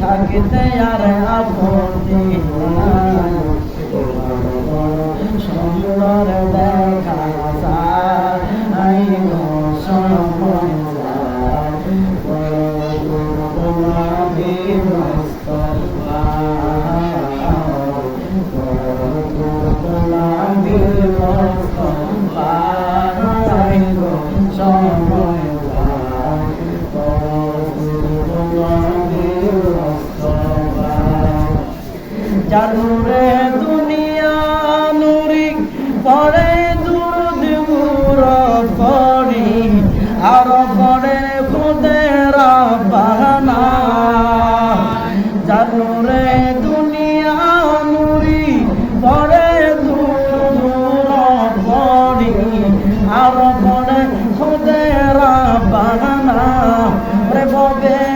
থাকিতে আর আপনি নাই। আর পরে খুদেরা বাহানা। জানুরে দুনিয়া নুরি পরে দূর পরি আর পরে খুদেরা বাহানা, রে ববে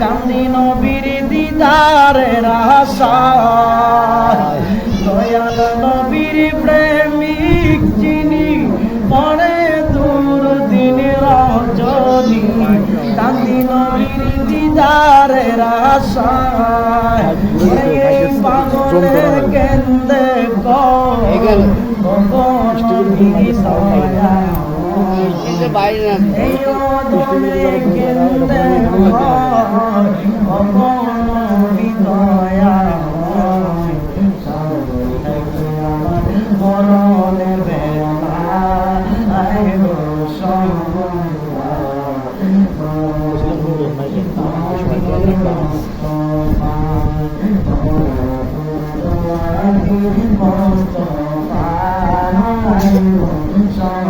কান্দি নবীর দিদারের আশা দয়াল নবীর প্রেমিক যিনি পড়ে দুরুদ দিন রজনী কান্দি নবীর দিদারের আশা এই পাগলের কেন্দ্রে এখানে। এই বাইরে Thank you.